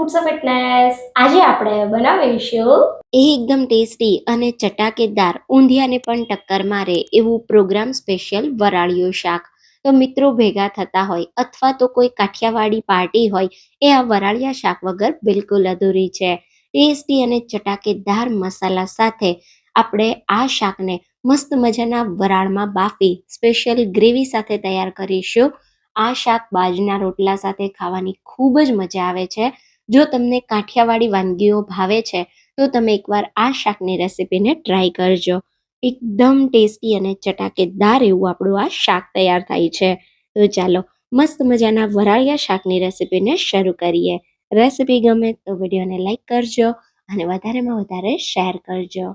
Foods of fitness આજે આપણે બનાવીશું એકદમ ટેસ્ટી અને ચટાકેદાર ઊંધિયાને પણ ટક્કર મારે એવું પ્રોગ્રામ સ્પેશિયલ વરાળિયું શાક. તો મિત્રો ભેગા થતા હોય અથવા તો કોઈ કાઠિયાવાડી પાર્ટી હોય, એ આ વરાળિયા શાક વગર બિલકુલ અધૂરી છે. ટેસ્ટી અને ચટાકેદાર મસાલા સાથે આપણે આ શાકને મસ્ત મજાના વરાળમાં બાફી સ્પેશિયલ ગ્રેવી સાથે તૈયાર કરીશું. આ શાક બાજના રોટલા સાથે ખાવાની ખૂબ જ મજા આવે છે. જો તમને કાઠિયાવાડી વાનગીઓ ભાવે છે, તો તમે એકવાર આ શાકની રેસીપીને ટ્રાય કરજો. એકદમ ટેસ્ટી અને ચટાકેદાર એવું આપણું આ શાક તૈયાર થાય છે. તો ચાલો, મસ્ત મજાના વરાળિયા શાકની રેસીપીને શરૂ કરીએ. રેસીપી ગમે તો વિડીયોને લાઈક કરજો અને વધારેમાં વધારે શેર કરજો.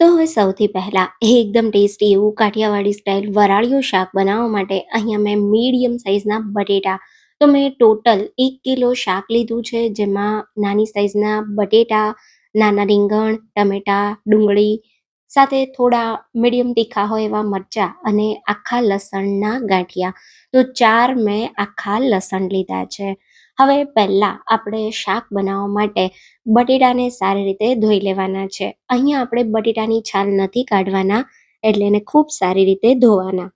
તો હવે સૌથી પહેલાં એકદમ ટેસ્ટી એવું કાઠિયાવાડી સ્ટાઇલ વરાળિયું શાક બનાવવા માટે અહીંયા મેં મીડિયમ સાઇઝના બટેટા તો મેં ટોટલ એક કિલો શાક લીધું છે, જેમાં નાની સાઇઝના બટેટા, નાના રીંગણ, ટમેટા, ડુંગળી, સાથે થોડા મીડિયમ તીખા હોય એવા મરચાં અને આખા લસણના ગાંઠિયા. તો ચાર મેં આખા લસણ લીધા છે. હવે પહેલાં આપણે શાક બનાવવા માટે બટેટાને સારી રીતે ધોઈ લેવાના છે. અહીંયા આપણે બટેટાની છાલ નથી કાઢવાના, એટલે એને ખૂબ સારી રીતે ધોવાના.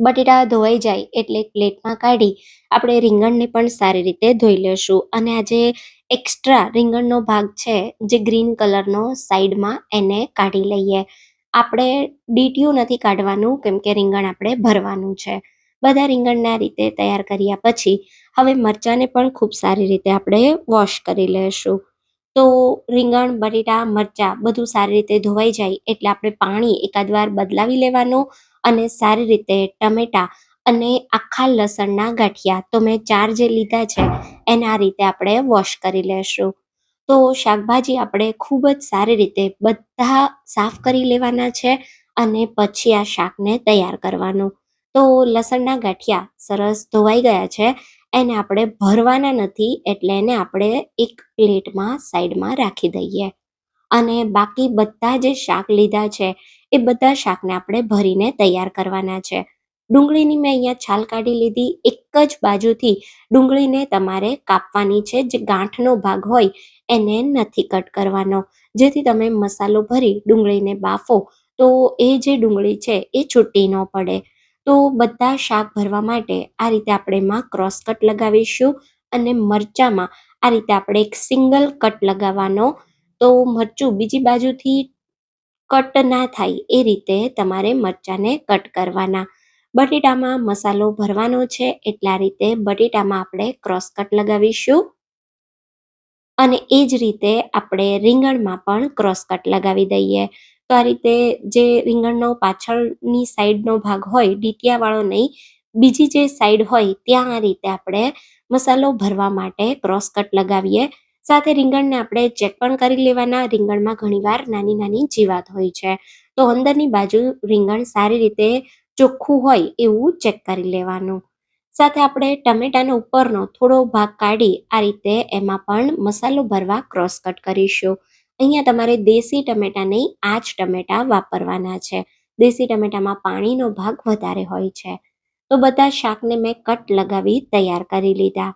બટેટા ધોવાઈ જાય એટલે પ્લેટમાં કાઢી આપણે રીંગણને પણ સારી રીતે ધોઈ લેશું. અને આ જે એક્સ્ટ્રા રીંગણનો ભાગ છે, જે ગ્રીન કલરનો સાઈડમાં એને કાઢી લઈએ. આપણે ડીટીયું નથી કાઢવાનું, કેમ કે રીંગણ આપણે ભરવાનું છે. બધા રીંગણને આ રીતે તૈયાર કર્યા પછી હવે મરચાંને પણ ખૂબ સારી રીતે આપણે વોશ કરી લેશું. તો રીંગણ, બટેટા, મરચાં બધું સારી રીતે ધોવાઈ જાય એટલે આપણે પાણી એકાદ વાર બદલાવી લેવાનું અને સારી રીતે ટમેટા અને આખા લસણના ગાંઠિયા તો મેં ચાર જે લીધા છે એને આ રીતે આપણે વોશ કરી લેશું. તો શાકભાજી આપણે ખૂબ જ સારી રીતે બધા સાફ કરી લેવાના છે અને પછી આ શાકને તૈયાર કરવાનું. તો લસણના ગાંઠિયા સરસ ધોવાઈ ગયા છે એને આપણે ભરવાના નથી એટલે એને આપણે એક પ્લેટમાં સાઈડમાં રાખી દઈએ. અને બાકી બધા જે શાક લીધા છે, એ બધા શાકને આપણે ભરીને તૈયાર કરવાના છે. ડુંગળીની મેં અહીંયા છાલ કાઢી લીધી. એક જ બાજુથી ડુંગળીને તમારે કાપવાની છે. જે ગાંઠનો ભાગ હોય, એને નથી કટ કરવાનો. જેથી તમે મસાલો ભરી ડુંગળીને બાફો, તો એ જે ડુંગળી છે, એ છૂટી ન પડે. તો બધા શાક ભરવા માટે આ રીતે આપણે એમાં ક્રોસ કટ લગાવીશું અને મરચાંમાં આ રીતે આપણે એક સિંગલ કટ લગાવવાનો. તો મરચું બીજી બાજુથી કટ ના થાય એ રીતે તમારે મરચાંને કટ કરવાના. બટેટામાં મસાલો ભરવાનો છે એટલે આ રીતે બટેટામાં આપણે ક્રોસ કટ લગાવીશું. અને એ જ રીતે આપણે રીંગણમાં પણ ક્રોસ કટ લગાવી દઈએ. તો આ રીતે જે રીંગણનો પાછળની સાઈડનો ભાગ હોય, ડીટિયાવાળો નહીં, બીજી જે સાઈડ હોય, ત્યાં આ રીતે આપણે મસાલો ભરવા માટે ક્રોસ કટ લગાવીએ. સાથે રીંગણને આપણે ચેક પણ કરી લેવાના. રીંગણમાં ઘણીવાર નાની નાની જીવાત હોય છે. તો અંદરની બાજુ રીંગણ સારી રીતે ચોખ્ખું હોય એવું ચેક કરી લેવાનું. સાથે આપણે ટમેટાનો ઉપરનો થોડો ભાગ કાઢી આ રીતે એમાં પણ મસાલો ભરવા ક્રોસ કટ કરીશું. અહીંયા તમારે દેશી ટમેટા નહીં, આ જ ટમેટા વાપરવાના છે. દેશી ટમેટામાં પાણીનો ભાગ વધારે હોય છે. તો બધા શાકને મેં કટ લગાવી તૈયાર કરી લીધા.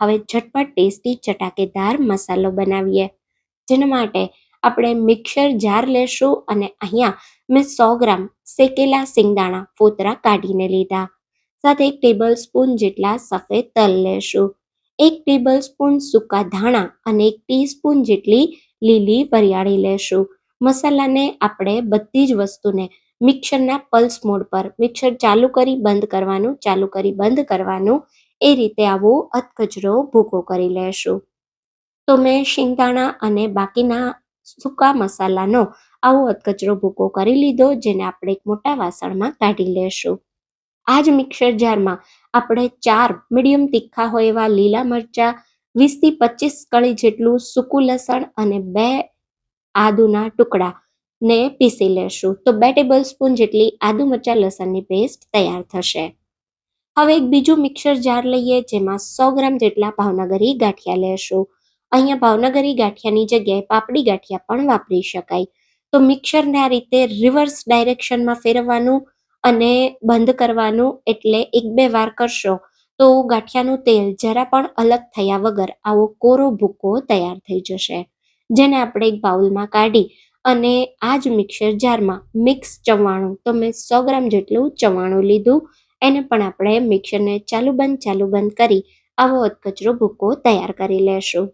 હવે ઝટપટ ટેસ્ટી ચટાકેદાર મસાલો બનાવીએ. જેના માટે આપણે મિક્સર જાર લેશું અને અહીંયા મેં સો ગ્રામ શેકેલા સિંગદાણા ફોતરા કાઢીને લીધા. સાથે એક ટેબલ સ્પૂન જેટલા સફેદ તલ લેશું. એક ટેબલ સ્પૂન સૂકા ધાણા અને એક ટીસ્પૂન જેટલી લીલી વરિયાળી લેશું. મસાલાને આપણે બધી જ વસ્તુને મિક્સરના પલ્સ મોડ પર મિક્સર ચાલુ કરી બંધ કરવાનું, ચાલુ કરી બંધ કરવાનું, એ રીતે આવો અધકચરો ભૂકો કરી લેશું. તો મેં શિંગદાણા અને બાકીના સૂકા મસાલાનો આવો અધકચરો ભૂકો કરી લીધો, જેને આપણે એક મોટા વાસણમાં કાઢી લેશું. આ જ મિક્સર જારમાં આપણે ચાર મીડિયમ તીખા હોય એવા લીલા મરચાં વીસથી પચીસ કળી જેટલું સૂકું લસણ અને બે આદુના ટુકડા ને પીસી લેશું. તો બે ટેબલ સ્પૂન જેટલી આદુ મરચા લસણની પેસ્ટ તૈયાર થશે. હવે એક બીજું મિક્સર જાર લઈએ, જેમાં સો ગ્રામ જેટલા ભાવનગરી ગાંઠિયા લેશું. અહીંયા ભાવનગરી ગાંઠિયાની જગ્યાએ પાપડી ગાંઠિયા પણ વાપરી શકાય. તો મિક્સરને આ રીતે રિવર્સ ડાયરેક્શનમાં ફેરવવાનું અને બંધ કરવાનું એટલે એક બે વાર કરશો તો ગાંઠિયાનું તેલ જરા પણ અલગ થયા વગર આવો કોરો ભૂકો તૈયાર થઈ જશે. જેને આપણે એક બાઉલમાં કાઢી અને આ જ મિક્સર જારમાં મિક્સ ચવાણું તો મેં સો ગ્રામ જેટલું ચવાણું લીધું, એને પણ આપણે મિક્સરને ચાલુ બંધ ચાલુ બંધ કરી આવો અધકચરો ભૂકો તૈયાર કરી લેશું.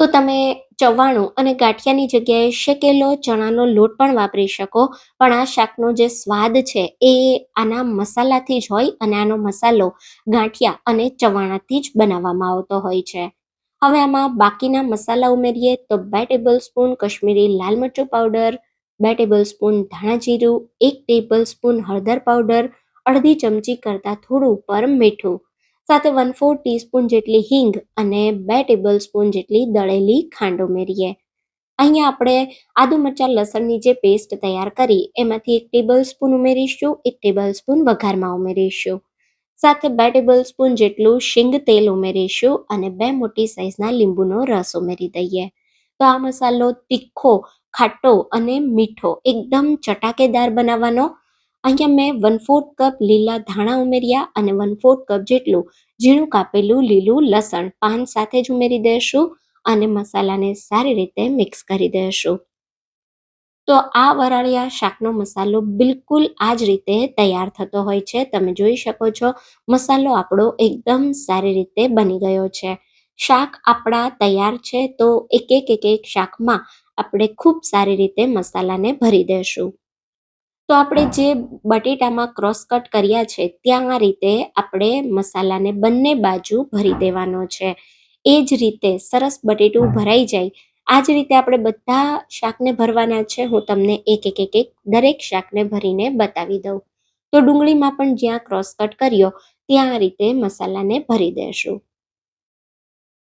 તો તમે ચવાણું અને ગાંઠિયાની જગ્યાએ શેકેલો ચણાનો લોટ પણ વાપરી શકો. પણ આ શાકનો જે સ્વાદ છે એ આના મસાલાથી જ હોય અને આનો મસાલો ગાંઠિયા અને ચવાણાથી જ બનાવવામાં આવતો હોય છે. હવે આમાં બાકીના મસાલા ઉમેરીએ તો બે ટેબલ સ્પૂન કશ્મીરી લાલ મરચું પાવડર, બે ટેબલ સ્પૂન ધાણા જીરું, એક ટેબલ સ્પૂન હળદર પાવડર, અડધી ચમચી કરતાં થોડું ઉપર મીઠું સાથે વન ફોર ટીસ્પૂન જેટલી હિંગ અને બે ટેબલ સ્પૂન જેટલી દળેલી ખાંડ ઉમેરીએ. અહીંયા આપણે આદુ મરચાં, લસણની જે પેસ્ટ તૈયાર કરી, એમાંથી એક ટેબલ સ્પૂન ઉમેરીશું, એક ટેબલ સ્પૂન વઘારમાં ઉમેરીશું. સાથે બે ટેબલ સ્પૂન જેટલું શીંગ તેલ ઉમેરીશું અને બે મોટી સાઇઝના લીંબુનો રસ ઉમેરી દઈએ. તો આ મસાલો તીખો, ખાટો અને મીઠો, એકદમ ચટાકેદાર બનાવવાનો અહીંયા મેં વન ફોર્થ કપ લીલા ધાણા ઉમેર્યા અને વન ફોર્થ કપ જેટલું ઝીણું કાપેલું લીલું લસણ પાન સાથે જ ઉમેરી દઈશું અને મસાલાને સારી રીતે મિક્સ કરી દઈશું. તો આ વરાળિયા શાકનો મસાલો બિલકુલ આ જ રીતે તૈયાર થતો હોય છે. તમે જોઈ શકો છો, મસાલો આપણો એકદમ સારી રીતે બની ગયો છે. શાક આપણા તૈયાર છે તો એક એક એક એક શાકમાં આપણે ખૂબ સારી રીતે મસાલાને ભરી દઈશું. તો આપણે જે બટેટામાં ક્રોસ કટ કર્યા છે, ત્યાં આ રીતે આપણે મસાલાને બંને બાજુ ભરી દેવાનો છે. એ જ રીતે સરસ બટેટું ભરાઈ જાય. આ જ રીતે આપણે બધા શાકને ભરવાના છે. હું તમને એક એક એક એક દરેક શાકને ભરીને બતાવી દઉં. તો ડુંગળીમાં પણ જ્યાં ક્રોસ કટ કર્યો, ત્યાં આ રીતે મસાલાને ભરી દેશું.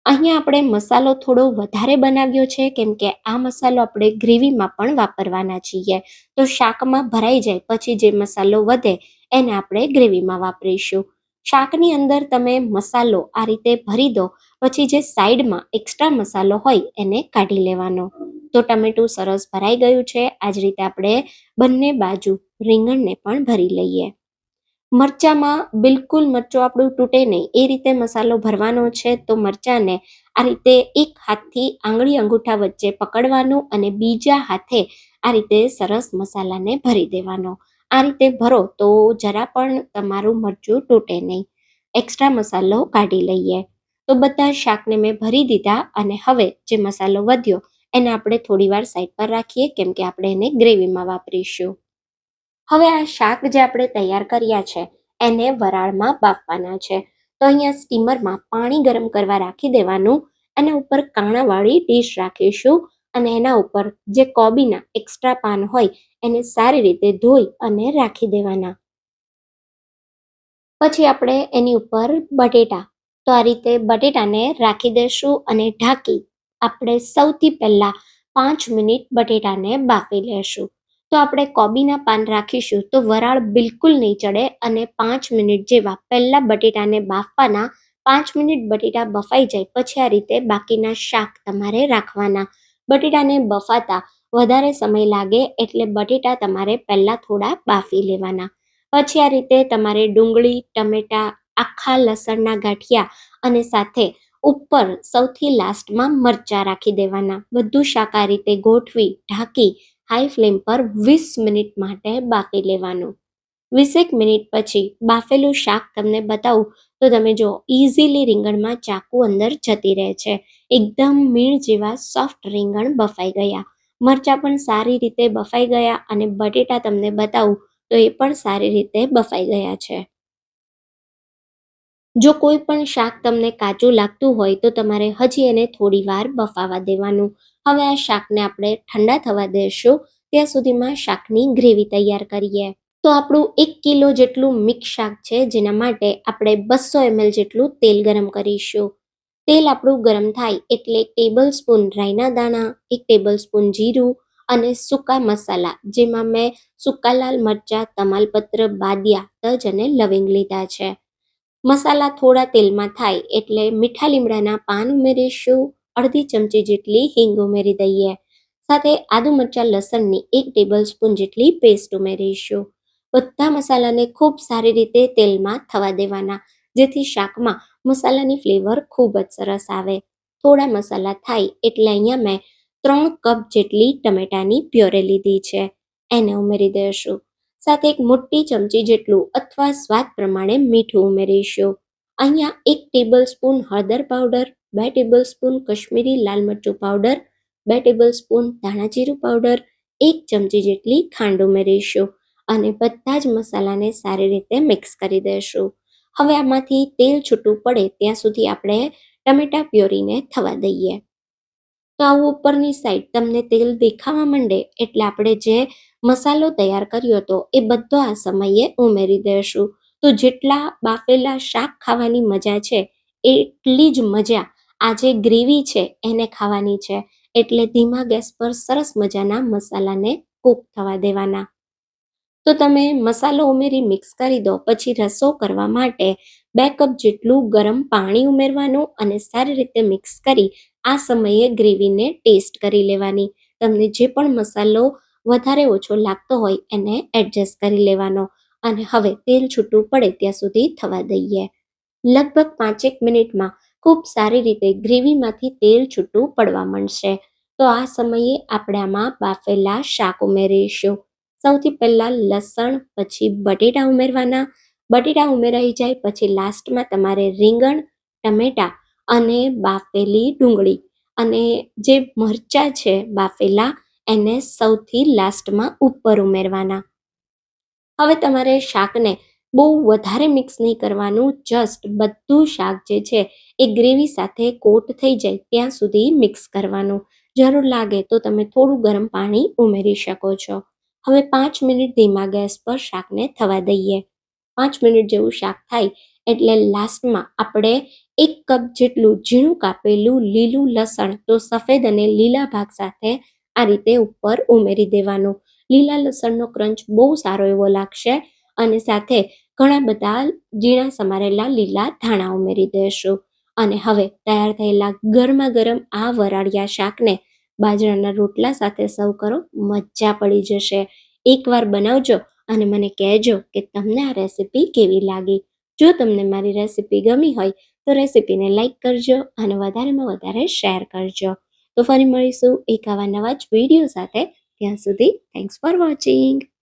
અહીંયા આપણે મસાલો થોડો વધારે બનાવ્યો છે, કેમ કે આ મસાલો આપણે ગ્રેવીમાં પણ વાપરવાના છીએ. તો શાકમાં ભરાઈ જાય, પછી જે મસાલો વધે એને આપણે ગ્રેવીમાં વાપરીશું. શાકની અંદર તમે મસાલો આ રીતે ભરી દો, પછી જે સાઈડમાં એક્સ્ટ્રા મસાલો હોય એને કાઢી લેવાનો. તો ટમેટું સરસ ભરાઈ ગયું છે આ જ રીતે આપણે બંને બાજુ રીંગણને પણ ભરી લઈએ. મરચામાં બિલકુલ મરચું આપણું તૂટે નહીં. એ રીતે મસાલો ભરવાનો છે તો મરચાંને આ રીતે એક હાથથી આંગળી અંગૂઠા વચ્ચે પકડવાનું અને બીજા હાથે આ રીતે સરસ મસાલાને ભરી દેવાનો. આ રીતે ભરો તો જરા પણ તમારું મરચું તૂટે નહીં. એક્સ્ટ્રા મસાલો કાઢી લઈએ. તો બધા શાકને મેં ભરી દીધા અને હવે જે મસાલો વધ્યો એને આપણે થોડીવાર સાઈડ પર રાખીએ કેમ કે આપણે એને ગ્રેવીમાં વાપરીશું. હવે આ શાક જે આપણે તૈયાર કર્યા છે, એને વરાળમાં બાફવાના છે. તો અહીંયા સ્ટીમરમાં પાણી ગરમ કરવા રાખી દેવાનું અને ઉપર કાણાવાળી ડીશ રાખીશું અને એના ઉપર જે કોબીના એક્સ્ટ્રા પાન હોય એને સારી રીતે ધોઈ અને રાખી દેવાના. પછી આપણે એની ઉપર બટેટા, તો આ રીતે બટેટાને રાખી દઈશું અને ઢાંકી આપણે સૌથી પહેલાં પાંચ મિનિટ બટેટાને બાફી લેશું. તો આપણે કોબીના પાન રાખીશું. તો વરાળ બિલકુલ નહીં ચડે અને પાંચ મિનિટ જેવા પહેલાં બટેટાને બાફવાના પાંચ મિનિટ બટેટા બફાઈ જાય. પછી આ રીતે બાકીના શાક તમારે રાખવાના. બટેટાને બફાતા વધારે સમય લાગે એટલે બટેટા તમારે પહેલાં થોડા બાફી લેવાના. પછી આ રીતે તમારે ડુંગળી, ટમેટા, આખા લસણના ગાંઠિયા અને સાથે ઉપર સૌથી લાસ્ટમાં મરચાં રાખી દેવાના. બધું શાક આ રીતે ગોઠવી, ઢાંકી હાઈ ફ્લેમ પર વીસ મિનિટ માટે બાફી લેવાનું. વીસેક મિનિટ પછી બાફેલું શાક તમને બતાવું તો તમે જો ઇઝીલી રીંગણમાં ચાકુ અંદર જતી રહે છે. એકદમ મીણ જેવા સોફ્ટ રીંગણ બફાઈ ગયા. મરચાં પણ સારી રીતે બફાઈ ગયા અને બટેટા તમને બતાવું તો એ પણ સારી રીતે બફાઈ ગયા છે. જો કોઈ પણ શાક તમને કાચું લાગતું હોય તો તમારે હજી એને થોડી વાર બફાવા દેવાનું. હવે આ શાકને આપણે ઠંડા થવા દેશું, ત્યાં સુધીમાં શાકની ગ્રેવી તૈયાર કરીએ. તો આપણું એક કિલો જેટલું મિક્સ શાક છે, જેના માટે આપણે બસો એમએલ જેટલું તેલ ગરમ કરીશું. તેલ આપણું ગરમ થાય એટલે ટેબલ સ્પૂન રાઈના દાણા, એક ટેબલ સ્પૂન જીરું અને સૂકા મસાલા, જેમાં મેં સૂકા લાલ મરચાં, તમાલપત્ર, બાદિયા, તજ અને લવિંગ લીધા છે. મસાલા થોડા તેલમાં થાય એટલે મીઠા લીમડાના પાન ઉમેરીશું. અડધી ચમચી જેટલી હિંગ ઉમેરી દઈએ. સાથે આદુ મરચાં, લસણની એક ટેબલ સ્પૂન જેટલી પેસ્ટ ઉમેરીશું. બધા મસાલાને ખૂબ સારી રીતે તેલમાં થવા દેવાના, જેથી શાકમાં મસાલાની ફ્લેવર ખૂબ જ સરસ આવે. થોડા મસાલા થાય એટલે અહીંયા મેં ત્રણ કપ જેટલી ટમેટાની પ્યોરે લીધી છે. એને ઉમેરી દઈશું. સાથે એક મોટી ચમચી જેટલું અથવા સ્વાદ પ્રમાણે મીઠું ઉમેરીશું. અહીંયા એક ટેબલ સ્પૂન હળદર પાવડર બે ટેબલ સ્પૂન કશ્મીરી લાલ મરચું પાવડર બે ટેબલ સ્પૂન ધાણા જીરું પાવડર એક ચમચી જેટલી ખાંડ ઉમેરીશું અને બધા જ મસાલાને સારી રીતે મિક્સ કરી દઈશું. હવે આમાંથી તેલ છૂટું પડે ત્યાં સુધી આપણે ટમેટા પ્યોરીને થવા દઈએ. તો આવું ઉપરની સાઈડ તમને તેલ દેખાવા માંડે એટલે આપણે જે મસાલો તૈયાર કર્યો હતો એ બધો આ સમયે ઉમેરી દઈશું. તો જેટલા બાફેલા શાક ખાવાની મજા છે, એટલી જ મજા આ જે ગ્રેવી છે એને ખાવાની છે. એટલે ધીમા ગેસ પર સરસ મજાના મસાલાને કૂક થવા દેવાના. તો તમે મસાલો ઉમેરી મિક્સ કરી દો, પછી રસો કરવા માટે બે કપ જેટલું ગરમ પાણી ઉમેરવાનું અને સારી રીતે મિક્સ કરી આ સમયે ગ્રેવીને ટેસ્ટ કરી લેવાની. તમને જે પણ મસાલો વધારે ઓછો લાગતો હોય એને એડજસ્ટ કરી લેવાનો. અને હવે તેલ છૂટું પડે ત્યાં સુધી થવા દઈએ. લગભગ પાંચેક મિનિટમાં ખૂબ સારી રીતે ગ્રેવીમાંથી તેલ છૂટું પડવા માંડશે. તો આ સમયે આપણે આમાં બાફેલા શાક ઉમેરીશું. સૌથી પહેલાં લસણ, પછી બટેટા ઉમેરવાના. બટેટા ઉમેરાઈ જાય પછી લાસ્ટમાં તમારે રીંગણ, ટમેટાં અને બાફેલી ડુંગળી. અને જે મરચાં છે બાફેલા, એને સૌથી લાસ્ટમાં ઉપર ઉમેરવાના. હવે તમારે શાકને બહુ વધારે મિક્સ નહીં કરવાનું જસ્ટ બધું શાક જે છે એ ગ્રેવી સાથે કોટ થઈ જાય ત્યાં સુધી મિક્સ કરવાનું. જરૂર લાગે તો તમે થોડું ગરમ પાણી ઉમેરી શકો છો. હવે પાંચ મિનિટ ધીમા ગેસ પર શાકને થવા દઈએ. પાંચ મિનિટ જેવું શાક થાય એટલે લાસ્ટમાં આપણે એક કપ જેટલું ઝીણું કાપેલું લીલું લસણ તો સફેદ અને લીલા ભાગ સાથે આ રીતે ઉપર ઉમેરી દેવાનું. લીલા લસણનો ક્રંચ બહુ સારો એવો લાગશે અને સાથે ઘણા બધા ઝીણા સમારેલા લીલા ધાણા ઉમેરી દઈશું અને હવે તૈયાર થયેલા ગરમા ગરમ આ વરાળિયા શાકને બાજરાના રોટલા સાથે સર્વ કરો, મજા પડી જશે. એકવાર બનાવજો અને મને કહેજો કે તમને આ રેસિપી કેવી લાગી. જો તમને મારી રેસિપી ગમી હોય તો રેસીપીને લાઈક કરજો અને વધારેમાં વધારે શેર કરજો. તો ફરી મળીશું એક આવા નવા જ વીડિયો સાથે. ત્યાં સુધી થેન્ક્સ ફોર વોચિંગ